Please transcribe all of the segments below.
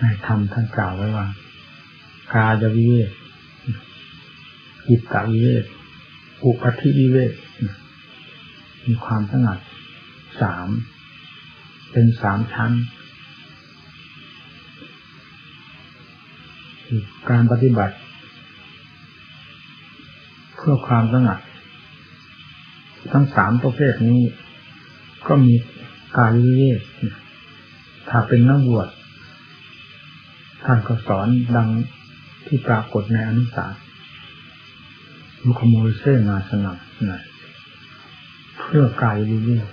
ในธรรมท่านกล่าวไว้ว่ากายวิเวกจิตตวิเวกอุปธิวิเวกมีความสงัดสามเป็นสามชั้น การปฏิบัติ เพื่อความสงัด ทั้งสามประเภทนี้ ก็มีการวิเวกถ้าเป็นนักบวช ท่านก็สอนดังที่ปรากฏในอนุสาสมุขโมยเส้นาสนับนะเพื่อกายวิเวก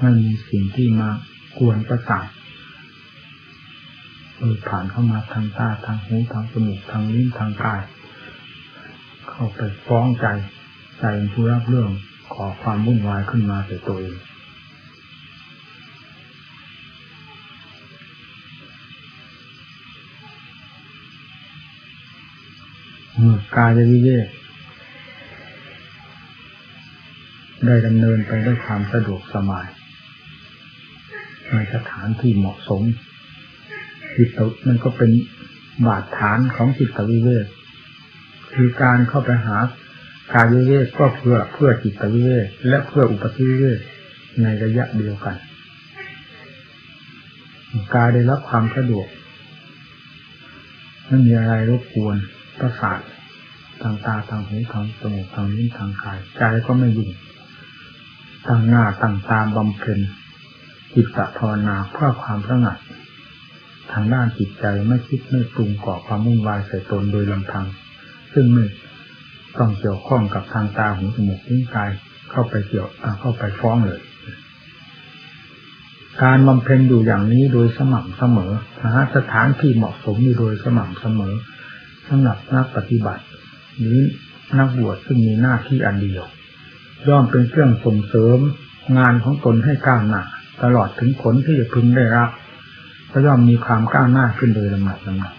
ไม่มีสิ่งที่มากวนประสาทเออผ่านเข้ามาทางตาทางหูทางจมูกทางลิ้นทางกาย เข้าไปฟ้องใจใจผู้รับเรื่องขอความวุ่นวายขึ้นมาแต่ตัวเอง กายวิเวกได้ดำเนินไปด้วยความสะดวกสบายในสถานที่เหมาะสมจิตมันก็เป็นบาดฐานของจิตวิเวกคือการเข้าไปหากายวิเวกก็เพื่อเพื่อจิตวิเวกและเพื่ออุปธิวิเวกในระยะเดียวกันกายได้รับความสะดวกไม่มีอะไรรบกวน ประสาททางตาทางหูทางจมูกทางลิ้นทางกายใจก็ไม่ยุ่งตั้งหน้าตั้งตามบำเพ็ญจิตตภาวนาเพื่อความสงัดทางด้านจิตใจไม่คิดไม่ปรุงก่อความมุ่งวายใส่ตนโดยลำพัง ซึ่งไม่ต้องเกี่ยวข้องกับทางตาหูจมูกลิ้นกายเข้าไปเกี่ยวเข้าไปฟ้องเลย การบำเพ็ญอยู่อย่างนี้โดยสม่ำเสมอหาสถานที่เหมาะสมอยู่โดยสม่ำเสมอ สำหรับนักปฏิบัติหรือนักบวชซึ่งมีหน้าที่อันเดียว ย่อมเป็นเครื่องส่งเสริมงานของตนให้ก้าวหน้าตลอดถึงผลที่จะพึงได้รับก็ย่อมมีความก้าวหน้าขึ้นโดยลำดับลำดับ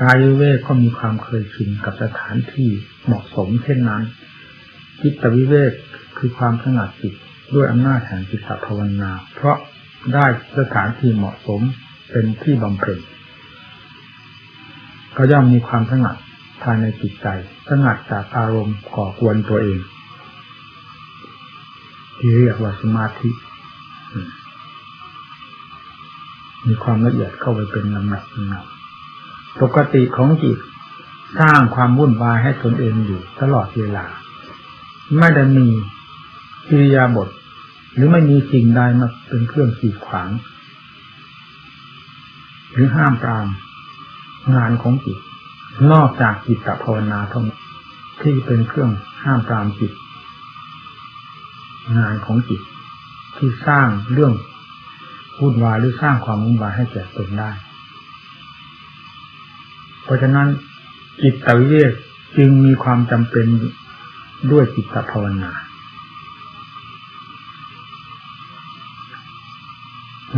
กายเวกก็มีความเคยชินกับสถานที่เหมาะสมเช่นนั้นจิตวิเวกคือความสงัดจิตด้วยอำนาจแห่งจิตภาวนา เพราะได้สถานที่เหมาะสมเป็นที่บำเพ็ญ ก็ย่อมมีความสงัดภายในจิตใจสงัดจากอารมณ์ก่อกวนตัวเอง ที่เรียกว่าสมาธิ มีความละเอียดเข้าไปเป็นลำดับลำดับปกติของจิตสร้างความวุ่นวายให้ตนเองอยู่ตลอดเวลา ไม่ได้มีกิริยาบท หรือไม่มีสิ่งใดมาเป็นเครื่องขีดขวาง หรือห้ามปราม งานของจิต นอกจากจิตตภาวนาเท่านั้นที่เป็นเครื่องห้ามปรามจิต งานของจิต ที่สร้างเรื่องวุ่นวายหรือสร้างความวุ่นวายให้แก่ตนได้ เพราะฉะนั้นจิตตวิเวกจึงมีความจำเป็นด้วยจิตภาวนา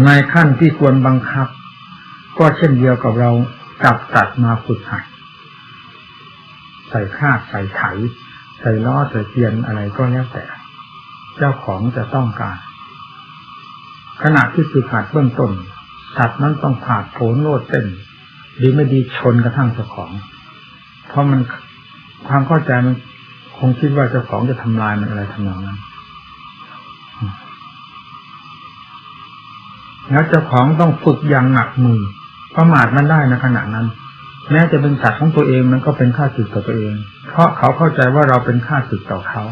ในขั้นที่ควรบังคับ ก็เช่นเดียวกับเรา จับตัดมาฝึกหัดใส่คาดใส่ไถใส่ล้อใส่เทียนอะไรก็แล้วแต่ เจ้าของจะต้องการ ขณะที่ฝึกหัดเบื้องต้นสัตว์นั้นต้องผ่าโผนโลดเส้นดีไม่ดีชนกระทั่งเจ้าของ เพราะมันความเข้าใจมันคงคิดว่าเจ้าของจะทำลายมันอะไรทำนองนั้น แล้วเจ้าของต้องฝึกอย่างหนักมือ ประมาทมันได้ในขณะนั้น แม้จะเป็นสัตว์ของตัวเองมันก็เป็นค่าศึกต่อตัวเอง เพราะเขาเข้าใจว่าเราเป็นค่าศึกต่อเขา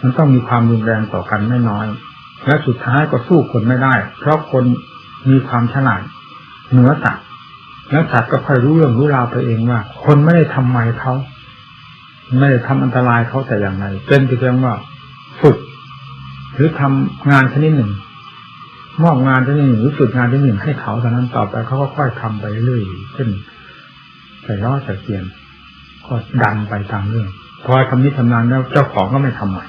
มันต้องมีความรุนแรงต่อกันไม่น้อย และสุดท้ายก็สู้คนไม่ได้ เพราะคนมีความฉลาดเหนือสัตว์แล้วสัตว์ก็ค่อยรู้เรื่องรู้ราวไปเองว่า คนไม่ได้ทำไมเขาไม่ได้ทำอันตรายเขาแต่อย่างไรเป็นเพียงว่าฝึกหรือทำงานชนิดหนึ่ง มอบงานที่หนึ่งหรือฝึกงานที่หนึ่งให้เขาเท่านั้นต่อไปเขาก็ค่อยทำไปเรื่อยเช่นใส่ล้อใส่เกียนก็ดันไปตามเรื่องพอทำนี้ทำนานแล้วเจ้าของก็ไม่ทำใหม่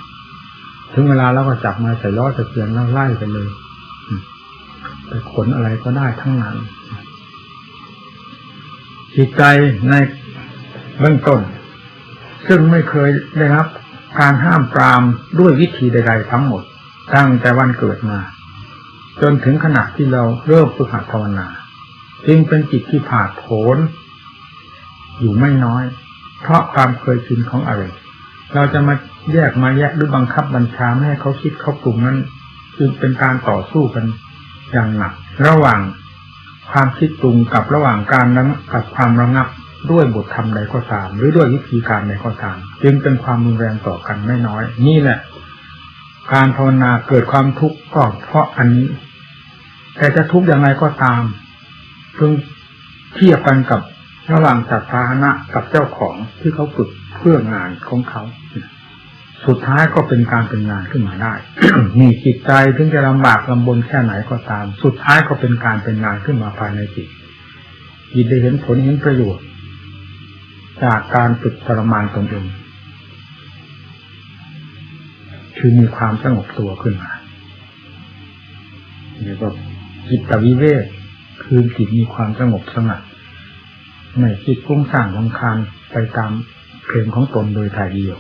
ถึงเวลาแล้วก็จับมาใส่ล้อใส่เกียนแล้วไล่ไปเลยไปขนอะไรก็ได้ทั้งนั้นจิตใจในเบื้องต้น ซึ่งไม่เคยได้รับการห้ามปรามด้วยวิธีใด ๆ ทั้งหมดตั้งแต่วันเกิดมา จนถึงขณะที่เราเริ่มฝึกหัดภาวนาจึงเป็นจิตที่ผาดโผนอยู่ไม่น้อย เพราะความเคยชินของอารมณ์เราจะมาแยกมาแยกหรือบังคับบัญชาไม่ให้เขาคิดเขาปรุงนั้นจึงเป็นการต่อสู้กันอย่างหนัก ระหว่างความคิดปรุงกับระหว่างการระกับความระงับด้วยบทธรรมใดก็ตาม หรือด้วยวิธีการใดก็ตาม จึงเป็นความรุนแรงต่อกันไม่น้อย นี่แหละ การภาวนาเกิดความทุกข์ก็เพราะอันนี้ แต่จะทุกข์อย่างไรก็ตามเพิ่งเทียบกันกับระหว่างสัตว์พาหนะกับเจ้าของที่เขาฝึกเพื่องานของเขา สุดท้ายก็เป็นการเป็นงานขึ้นมาได้ มีจิตใจถึงจะลำบากลำบนแค่ไหนก็ตาม สุดท้ายก็เป็นการเป็นงานขึ้นมาภายในจิตจิตได้เห็นผลเห็นประโยชน์ จากการฝึกทรมานตนเอง คือมีความสงบตัวขึ้นมาเรียกว่าจิตวิเวกคือจิตมีความสงบสงัดไม่คิดกุ้งสั่งลำคาญไปตามเพลงของตนโดยถ่ายเดียว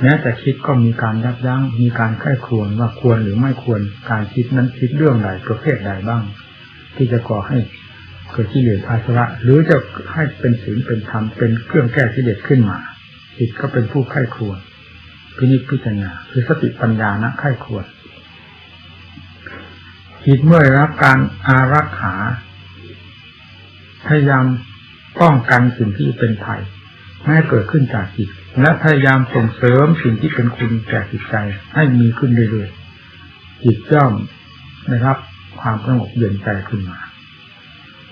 แม้แต่คิดก็มีการยับยั้งมีการไข้ควรว่าควรหรือไม่ควรการคิดนั้นคิดเรื่องใดประเภทใดบ้าง ที่จะก่อให้เกิดกิเหลสอาสวะหรือจะให้เป็นศีลเป็นธรรมเป็นเครื่องแก้กิเลสขึ้นมาจิตก็เป็นผู้ไข้ควร พินิจพิจารณาคือสติปัญญานะไข้ควรจิตเมื่อรับการอารักขาพยายามป้องกันสิ่งที่เป็นภัยไม่ให้เกิดขึ้นจากจิต และพยายามส่งเสริมสิ่งที่เป็นคุณแก่จิตใจให้มีขึ้นเรื่อยๆจิตย่อมนะครับ ความสงบเย็นใจขึ้นมา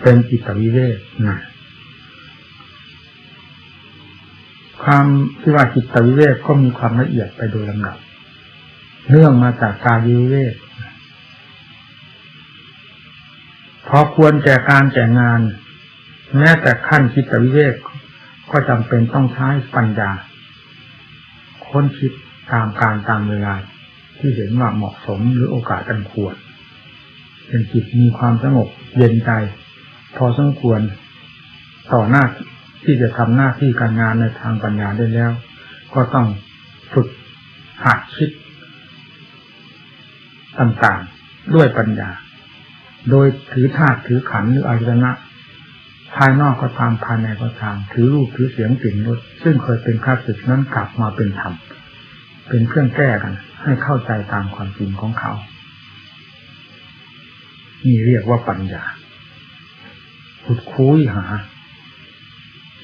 เป็นจิตวิเวกนะ ความที่ว่าจิตวิเวกก็มีความละเอียดไปโดยลำดับเนื่องมาจากกายวิเวกพอควรแก่การแก่งาน แม้แต่ขั้นจิตวิเวกก็จำเป็นต้องใช้ปัญญา ค้นคิดตามการตามเวลา ที่เห็นว่าเหมาะสมหรือโอกาสอันควรเป็นจิตมีความสงบเย็นใจ พอสมควรต่อหน้า ที่จะทำหน้าที่การงานในทางปัญญาได้แล้ว ก็ต้องฝึกหัดคิดต่างๆด้วยปัญญา โดยถือธาตุถือขันหรืออายตนะภายนอกก็ตามภายในก็ตามถือรูปถือเสียงกลิ่นรสซึ่งเคยเป็นข้าศึกนั้นกลับมาเป็นธรรมเป็นเครื่องแก้กัน ให้เข้าใจตามความจริงของเขา นี่เรียกว่าปัญญาขุดคุยหา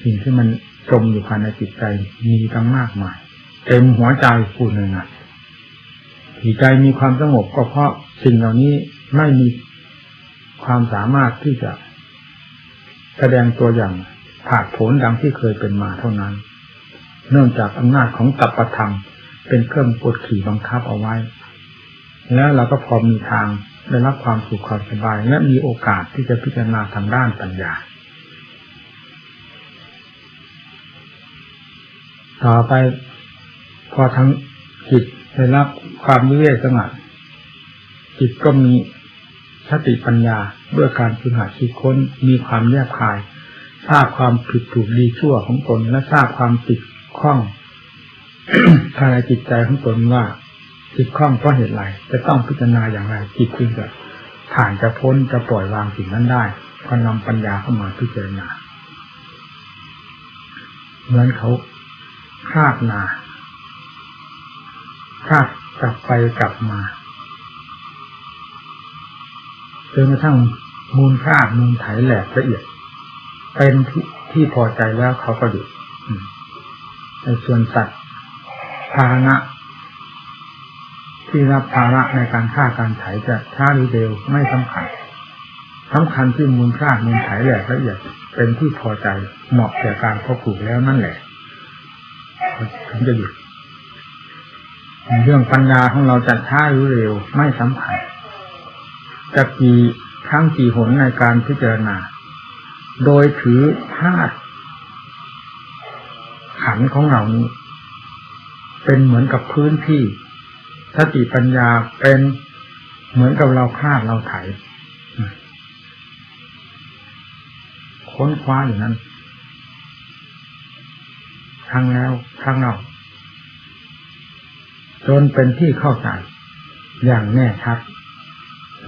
สิ่งที่มันจมอยู่ภายในจิตใจมีตั้งมากมายเต็มหัวใจพูดเลยนะจิตใจมีความสงบก็เพราะสิ่งเหล่านี้ไม่มีความสามารถที่จะแสดงตัวอย่างผาดผลดังที่เคยเป็นมาเท่านั้น เนื่องจากอำนาจของตัปธรรมเป็นเครื่องกดขี่บังคับเอาไว้ แล้วเราก็พอมีทางได้รับความสุขความสบาย และมีโอกาสที่จะพิจารณาทางด้านปัญญา ต่อไป พอทั้งจิตได้รับความวิเวกสงัดจิตก็มีสติปัญญาด้วยการฝึกหัดคิดค้นมีความแยกคาย ทราบความผิดถูกดีชั่วของตนและทราบความติดข้องภายในจิตใจของตนว่าติดข้องเพราะเหตุไรจะต้องพิจารณาอย่างไรจิตจึงจะผ่านจะพ้นจะปล่อยวางสิ่งนั้นได้ก็นำปัญญาเข้ามาพิจารณาเหมือนเขาาดนาคาดกลับไปกลับมาจนกระทั่งมูลค่ามูลไถแหลกละเอียด เป็นที่ที่พอใจแล้วเขาก็หยุดในส่วนสัตว์ภาณะที่รับภาระในการฆ่าการไถจะช้าหรือเร็วไม่สำคัญสำคัญที่มูลค่ามูลไถแหลกละเอียด เป็นที่พอใจเหมาะแก่การพบผูกแล้วนั่นแหละ ถึงจะหยุดเรื่องปัญญาของเราจะช้าหรือเร็วไม่สำคัญจะกี่ครั้งกี่หนในการพิจารณา โดยถือธาตุขันของเรานี้ เป็นเหมือนกับพื้นที่สติปัญญาเป็นเหมือนกับเราคาดเราไถค้นคว้าอยู่นั้น ทั้งแล้วทั้งเ่าจนเป็นที่เข้าใจอย่างแน่ชัด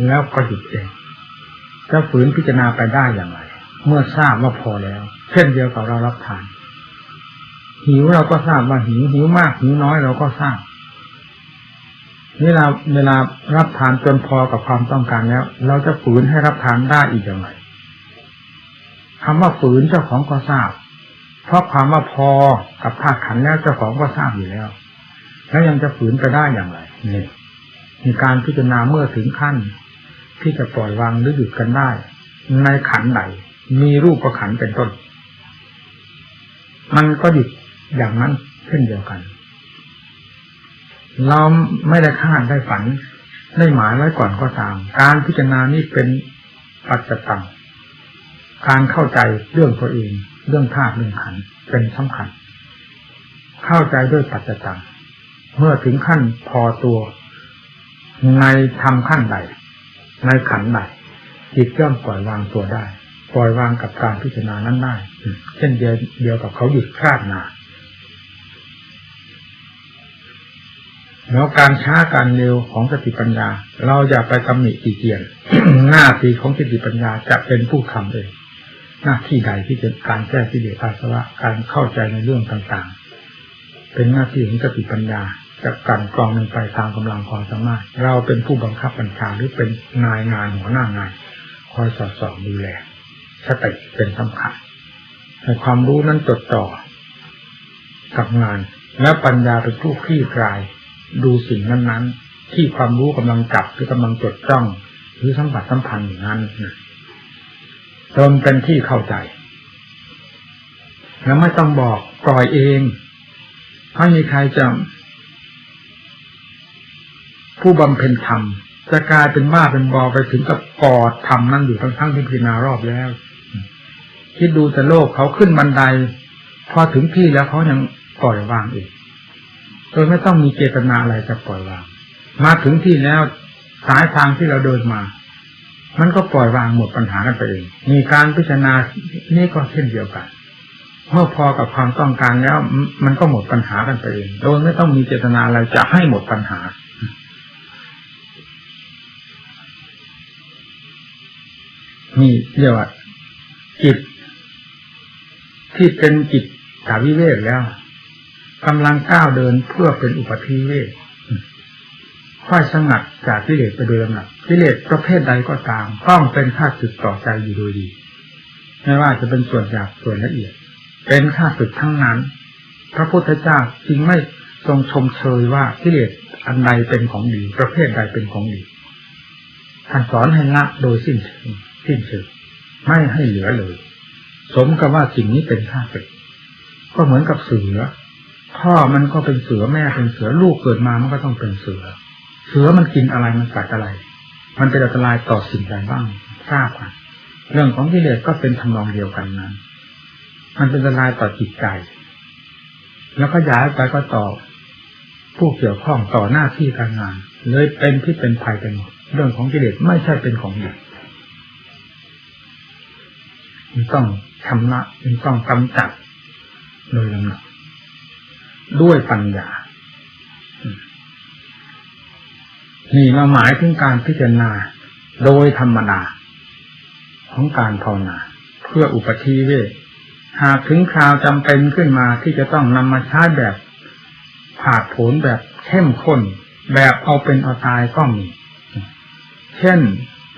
แล้วก็หยุดเองจะฝืนพิจารณาไปได้อย่างไร เมื่อทราบว่าพอแล้ว เช่นเดียวกับเรารับทาน หิวเราก็ทราบว่าหิวหิวมากหิวน้อยเราก็ทราบเวลาเวลารับทานจนพอกับความต้องการแล้ว เราจะฝืนให้รับทานได้อีกอย่างไรคำว่าฝืนเจ้าของก็ทราบ เพราะความว่าพอกับธาตุขันแล้วเจ้าของก็ทราบอยู่แล้ว แล้วยังจะฝืนไปได้อย่างไรนี่มีการพิจารณาเมื่อถึงขั้น ที่จะปล่อยวางหรือหยุดกันได้ ในขันธ์ใดมีรูปประขันเป็นต้น มันก็หยุดอย่างนั้นเช่นเดียวกัน เราไม่ได้คาดได้ฝันได้หมายไว้ก่อนก็ตาม การพิจารณานี่เป็นปัจจตังการเข้าใจเรื่องตัวเอง เรื่องธาตุเรื่องขันเป็นสำคัญ เข้าใจด้วยปัจจตังเมื่อถึงขั้นพอตัว ในทำขั้นใด ในขันใดจิตย่อมปล่อยวางตัวได้ ปล่อยวางกับการพิจารณานั้นได้ เช่นเดียวเดียวกับเขาหยุดคลาดนาแล้วการช้าการเร็วของสติปัญญา เราอย่าไปตำหนิตีเกียน หน้าที่ของสติปัญญาจะเป็นผู้ทำเอง หน้าที่ใดที่เป็นการแก้ที่เดียอาสวะการเข้าใจในเรื่องต่างๆ เป็นหน้าที่ของสติปัญญาจะกันกรองมันไปตามกำลังความสามารถ เราเป็นผู้บังคับบัญชาหรือเป็นนายงานหัวหน้างานคอยสอดส่องดูแลสติเป็นสำคัญในความรู้นั้นจดต่อกับงาน และปัญญาเป็นผู้คลี่คลาย ดูสิ่งนั้นๆ ที่ความรู้กำลังจับหรือกำลังจดจ้อง หรือสัมผัสสัมพันธ์อย่างนั้นนะ จนเป็นที่เข้าใจ แล้วไม่ต้องบอกปล่อยเองไม่มีใครจะผู้บำเพ็ญธรรมจะกลายเป็นบ้าเป็นบอไปถึงกับกอดธรรมนั่นอยู่ทั้งทั้งที่พิจารณารอบแล้วคิดดูแต่โลกเขาขึ้นบันได พอถึงที่แล้วเขายังปล่อยวางอีกโดยไม่ต้องมีเจตนาอะไรจะปล่อยวาง มาถึงที่แล้วสายทางที่เราเดินมา มันก็ปล่อยวางหมดปัญหากันไปเอง มีการพิจารณานี่ก็เช่นเดียวกันเมื่อพอกับความต้องการแล้ว มันก็หมดปัญหากันไปเอง โดยไม่ต้องมีเจตนาอะไรจะให้หมดปัญหา นี่เรียกว่าจิต ที่เป็นจิตสาวิเวกแล้วกำลังก้าวเดินเพื่อเป็นอุปธิเวก ค่อยสงัดจากกิเลสไปโดยลำดับกิเลสประเภทใดก็ตาม ต้องเป็นข้าศึกต่อใจอยู่โดยดี ไม่ว่าจะเป็นส่วนหยาบส่วนละเอียด เป็นข้าศึกทั้งนั้น พระพุทธเจ้าจึงไม่ทรงชมเชยว่ากิเลสอันใดเป็นของดี ประเภทใดเป็นของดีท่านสอนให้ละโดยสิ้นเชิงสิ้นเชิงไม่ให้เหลือเลย สมกับว่าสิ่งนี้เป็นข้าศึกก็เหมือนกับเสือพ่อมันก็เป็นเสือแม่เป็นเสือลูกเกิดมามันก็ต้องเป็นเสือ เสือมันกินอะไรมันกัดอะไร มันเป็นอันตรายต่อสิ่งใดบ้างทราบกันเรื่องของกิเลสก็เป็นทำนองเดียวกันนั้น มันเป็นอันตรายต่อจิตใจ แล้วก็ย้ายไปก็ต่อผู้เกี่ยวข้องต่อหน้าที่การงาน เลยเป็นที่เป็นภัยกันหมดเรื่องของกิเลสไม่ใช่เป็นของดีมันต้องชำระมันต้องกำจัดโดยลำดับด้วยปัญญา นี่เราหมายถึงการพิจารณาโดยธรรมดาของการภาวนา เพื่ออุปธิเวทหากถึงคราวจำเป็นขึ้นมาที่จะต้องนำมาใช้แบบผาดผลแบบเข้มข้น แบบเอาเป็นเอาตายก็มี เช่น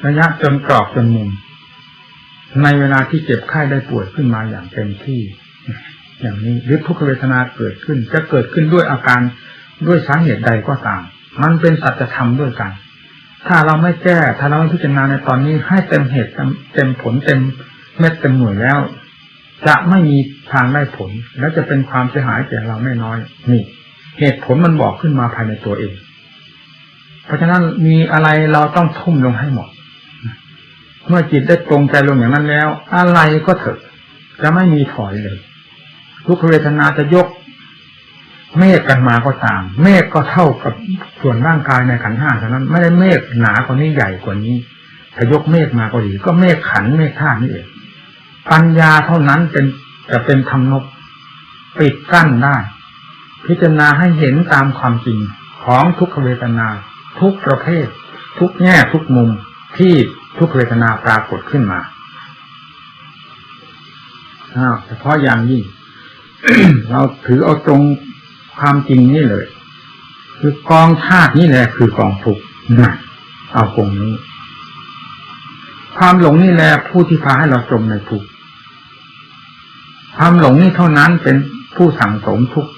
ระยะจนกรอบจนมุม ในเวลาที่เจ็บไข้ได้ป่วยขึ้นมาอย่างเต็มที่ อย่างนี้หรือทุกขเวทนาเกิดขึ้น จะเกิดขึ้นด้วยอาการด้วยสาเหตุใดก็ตาม มันเป็นสัจธรรมด้วยกัน ถ้าเราไม่แก้ ถ้าเราไม่พิจารณาในตอนนี้ให้เต็มเหตุเต็มผลเต็มเม็ดเต็มหน่วยแล้ว จะไม่มีทางได้ผล และจะเป็นความเสียหายแก่เราไม่น้อย นี่ เหตุผลมันบอกขึ้นมาภายในตัวเอง เพราะฉะนั้นมีอะไรเราต้องทุ่มลงให้หมด เมื่อจิตได้ตรงใจลงอย่างนั้นแล้ว อะไรก็เถอะจะไม่มีถอยเลยทุกขเวทนาจะยก เมฆกันมาก็ตาม เมฆก็เท่ากับส่วนร่างกายในขันห้าเท่านั้น ไม่ได้เมฆหนากว่านี้ใหญ่กว่านี้ถ้ายกเมฆมาก็ดีก็เมฆขันเมฆธาตุนี่เองปัญญาเท่านั้นเป็นจะเป็นธรรมนกปิดกั้นได้ พิจารณาให้เห็นตามความจริงของทุกขเวทนา ทุกประเภท ทุกแง่ทุกมุมที่ทุกเวทนาปรากฏขึ้นมาอ้าวเฉพาะอย่างยิ่งเราถือเอาตรง ความจริงนี่เลย คือกองธาตุนี่แหละคือกองทุกข์นะเอาตรงนี้ ความหลงนี่แหละผู้ที่พาให้เราจมในทุกข์ความหลงนี่เท่านั้นเป็นผู้สั่งสมทุกข์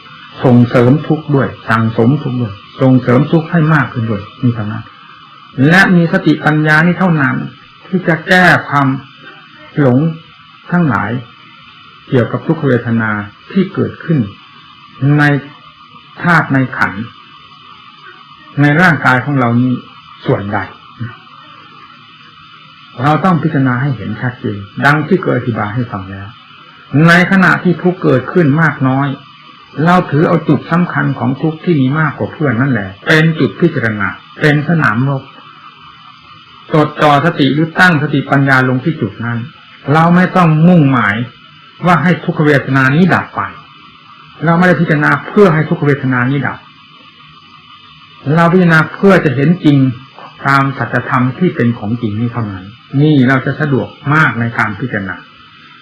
ส่งเสริมทุกข์ด้วย สั่งสมทุกข์ด้วย ส่งเสริมทุกข์ให้มากขึ้นด้วยนี่เท่านั้น และมีสติปัญญานี่เท่านั้น ที่จะแก้ความหลงทั้งหลาย เกี่ยวกับทุกขเวทนาที่เกิดขึ้น ใน ธาตุในขัน ในร่างกายของเรานี้ส่วนใดเราต้องพิจารณาให้เห็นชัดเจนดังที่เคยอธิบายให้ฟังแล้ว ในขณะที่ทุกเกิดขึ้นมากน้อย เราถือเอาจุดสำคัญของทุกที่มีมากกว่าเพื่อนนั่นแหละ เป็นจุดพิจารณาเป็นสนามรบจดจ่อสติหรือตั้งสติปัญญาลงที่จุดนั้น เราไม่ต้องมุ่งหมายว่าให้ทุกขเวทนานี้ดับไป เราไม่ได้พิจารณาเพื่อให้ทุกขเวทนานี้ดับ เราพิจารณาเพื่อจะเห็นจริงตามสัจธรรมที่เป็นของจริงนี้เท่านั้น นี่เราจะสะดวกมากในการพิจารณา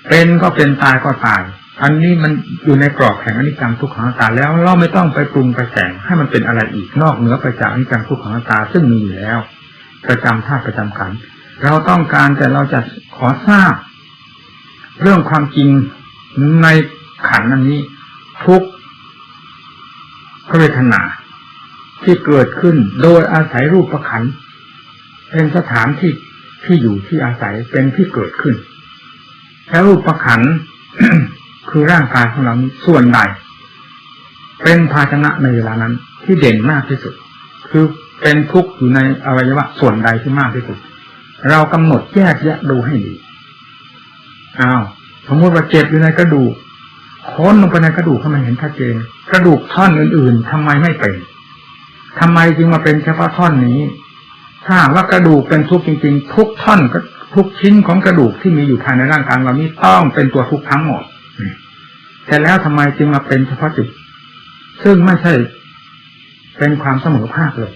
เป็นก็เป็นตายก็ตาย อันนี้มันอยู่ในกรอบแห่งอนิจจังทุกขังตาแล้วเราไม่ต้องไปปรุงไปแต่งให้มันเป็นอะไรอีกนอกเหนือไปจากอนิจจังทุกขังตาซึ่งมีอยู่แล้ว ประจำธาตุประจำขันเราต้องการแต่เราจะขอทราบ เรื่องความจริงในขันอันนี้ ทุกขเวทนาที่เกิดขึ้นโดยอาศัยรูปประขันเป็นสถานที่ที่อยู่ที่อาศัยเป็นที่เกิดขึ้นแล้วรูปประขันคือร่างกายของเราส่วนใดเป็นภาชนะในเวลานั้น ที่เด่นมากที่สุด คือเป็นทุกข์อยู่ในอวัยวะส่วนใดที่มากที่สุด เรากำหนดแยกแยะดูให้ดีอ้าวสมมติว่าเจ็บอยู่ในกระดูก ค้นลงไปในกระดูกทำไมเห็นชัดเจน กระดูกท่อนอื่น ๆทำไมไม่เป็นทำไมจึงมาเป็นเฉพาะท่อนนี้ ถ้าว่ากระดูกเป็นทุกข์จริง ๆ ทุกท่อนทุกชิ้นของกระดูกที่มีอยู่ภายในร่างกายเรานี้ต้องเป็นตัวทุกข์ทั้งหมดแต่แล้วทำไมจึงมาเป็นเฉพาะจุด ซึ่งไม่ใช่ เป็นความเสมอภาคเลย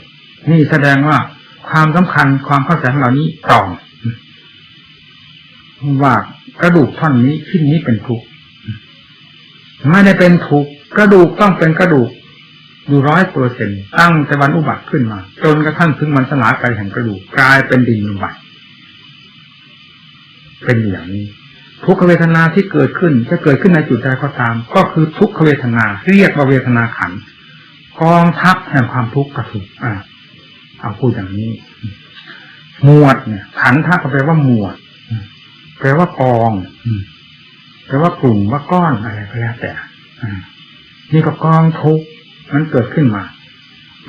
นี่แสดงว่าความสำคัญความเข้าใจของเรานี้ตรองว่ากระดูกท่อนนี้ชิ้นนี้เป็นทุกข์ ไม่ได้เป็นทุกกระดูกต้องเป็นกระดูกอยู่ร้อยเปอร์เซ็นตั้งแต่วันอุบัติขึ้นมา จนกระทั่งถึงมันสลายไปแห่งกระดูกกลายเป็นดินลงไปเป็นอย่างนี้ ทุกขเวทนาที่เกิดขึ้นจะเกิดขึ้นในจุดใดก็ตาม ก็คือทุกขเวทนาเรียกว่าเวทนาขันกองทัพแห่งความทุกข์กระทุกอ่าเอาพูดอย่างนี้ หมวดเนี่ยขันธ์ถ้าแปลว่าหมวด แปลว่ากอง แปลว่ากลุ่มว่าก้อนอะไรก็แล้วแต่นี่ก็กองทุกข์มันเกิดขึ้นมา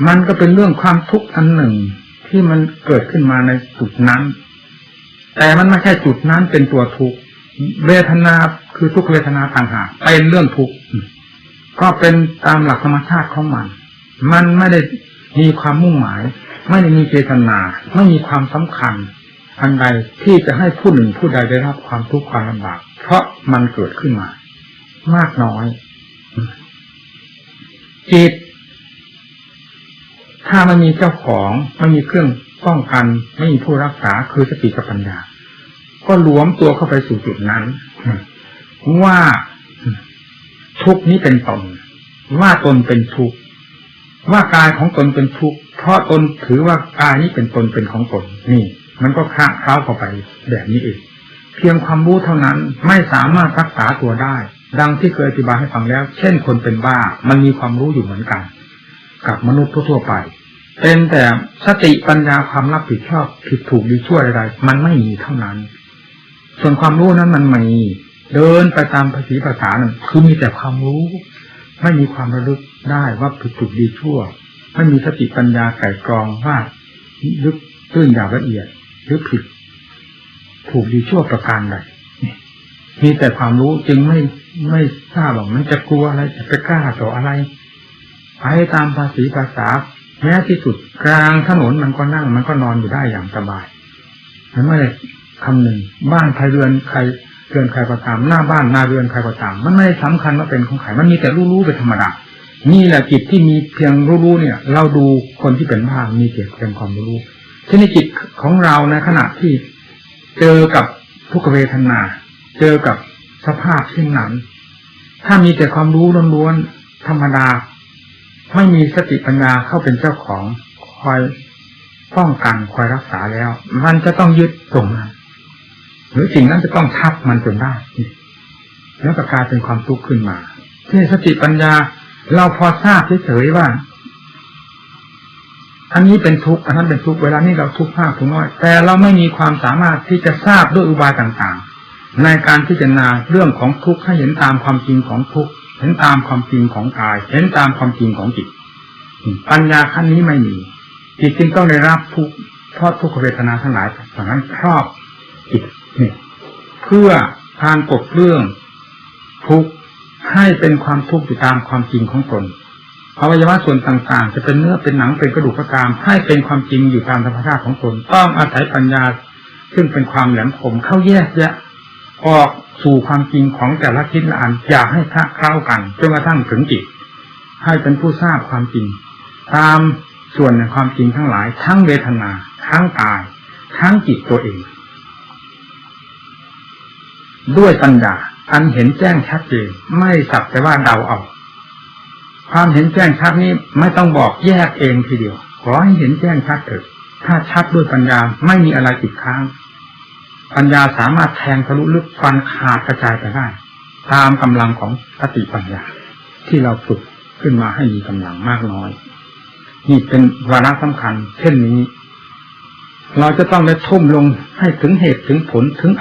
มันก็เป็นเรื่องความทุกข์อันหนึ่งที่มันเกิดขึ้นมาในจุดนั้น แต่มันไม่ใช่จุดนั้นเป็นตัวทุกข์เวทนาคือทุกเวทนาต่างหากเป็นเรื่องทุกข์ก็เป็นตามหลักธรรมชาติของมัน มันไม่ได้มีความมุ่งหมาย ไม่ได้มีเจตนา ไม่มีความสำคัญ อันใดที่จะให้ผู้หนึ่งผู้ใดได้รับความทุกข์ความลำบากเพราะมันเกิดขึ้นมา มากน้อย จิต ถ้ามันมีเจ้าของไม่มีเครื่องป้องกัน ไม่มีผู้รักษาคือสติกับปัญญา ก็หลวมตัวเข้าไปสู่จุดนั้น ว่าทุกนี้เป็นตนว่าตนเป็นทุกข์ว่ากายของตนเป็นทุกข์เพราะตนถือว่ากายนี้เป็นตนเป็นของตนนี่ มันก็ค้าเข้าเข้าไปแบบนี้เอง เพียงความรู้เท่านั้นไม่สามารถรักษาตัวได้ ดังที่เคยอธิบายให้ฟังแล้ว เช่นคนเป็นบ้ามันมีความรู้อยู่เหมือนกัน กับมนุษย์ทั่วไป เป็นแต่สติปัญญาความรับผิดชอบผิดถูกดีชั่วอะไรมันไม่มีเท่านั้น ส่วนความรู้นั้นมันมีเดินไปตามภาษีภาษานั่นคือมีแต่ความรู้ ไม่มีความระลึกได้ว่าผิดถูกดีชั่ว ไม่มีสติปัญญาไก่กรองว่าลึกตื้นอย่างละเอียดหรือผิด ถูกดีชั่วประการใดมีแต่ความรู้จึงไม่ไม่ทราบว่ามันจะกลัวอะไรจะไปกล้าต่ออะไรไปตามภาษีภาษาแม้ที่สุดกลางถนนมันก็นั่งมันก็นอนอยู่ได้อย่างสบายมันไม่ได้คำหนึ่งบ้านใครเรือนใครเรือนใครก็ตามหน้าบ้านหน้าเรือนใครก็ตาม มันไม่สำคัญว่าเป็นของใครมันมีแต่รู้ๆเป็นธรรมดานี่แหละจิตที่มีเพียงรู้ๆเนี่ย เราดูคนที่เป็นบ้ามีเพียงความรู้ที่ในจิตของเราในขณะที่ เจอกับทุกเวทนา เจอกับสภาพเช่นนั้น ถ้ามีแต่ความรู้ล้วนๆธรรมดา ไม่มีสติปัญญาเข้าเป็นเจ้าของคอยป้องกันคอยรักษาแล้ว มันจะต้องยึดตรงนั้นหรือสิ่งนั้นจะต้องทับมันจนได้แล้วก็กลายเป็นความทุกข์ขึ้นมาที่สติปัญญา เราพอทราบเฉยๆว่า อันนี้เป็นทุกข์อันนั้นเป็นทุกข์เวลานี้เราทุกข์มากทุกข์น้อย แต่เราไม่มีความสามารถที่จะทราบด้วยอุบายต่างๆ ในการพิจารณาเรื่องของทุกข์ให้เห็นตามความจริงของทุกข์เห็นตามความจริงของกาย เห็นตามความจริงของจิต ปัญญาขั้นนี้ไม่มี จิตจึงต้องได้รับทุกข์เพราะทุกขเวทนาทั้งหลายดังนั้นครอบจิตนี่เพื่อการปลดเรื่องทุกข์ให้เป็นความทุกข์อยู่ตามความจริงของตน อวัยวะส่วนต่างๆ จะเป็นเนื้อเป็นหนังเป็นกระดูกกระามให้เป็นความจริงอยู่ตามธรรมชาติของตนต้องอาศัยปัญญา ซึ่งเป็นความแหลมคมเข้าแยกแยะออกสู่ความจริงของแต่ละทิศละอันอย่าให้คละเคล้ากันจนกระทั่งถึงจิตให้เป็นผู้ทราบความจริง ตามส่วนในความจริงทั้งหลาย ทั้งเวทนา ทั้งกาย ทั้งจิตตัวเอง ด้วยปัญญาอันเห็นแจ้งชัดเจนไม่สักแต่ว่าเดาเอา ความเห็นแจ้งชัดนี้ไม่ต้องบอกแยกเองทีเดียว ขอให้เห็นแจ้งชัดเถิดถ้าชัดด้วยปัญญาไม่มีอะไรติดค้าง ปัญญาสามารถแทงทะลุลึกฟันขาดกระจายไปได้ ตามกำลังของสติปัญญา ที่เราฝึกขึ้นมาให้มีกำลังมากน้อย นี่เป็นวาระสำคัญ เช่นนี้ เราจะต้องได้ทุ่มลงให้ถึงเหตุถึงผลถึง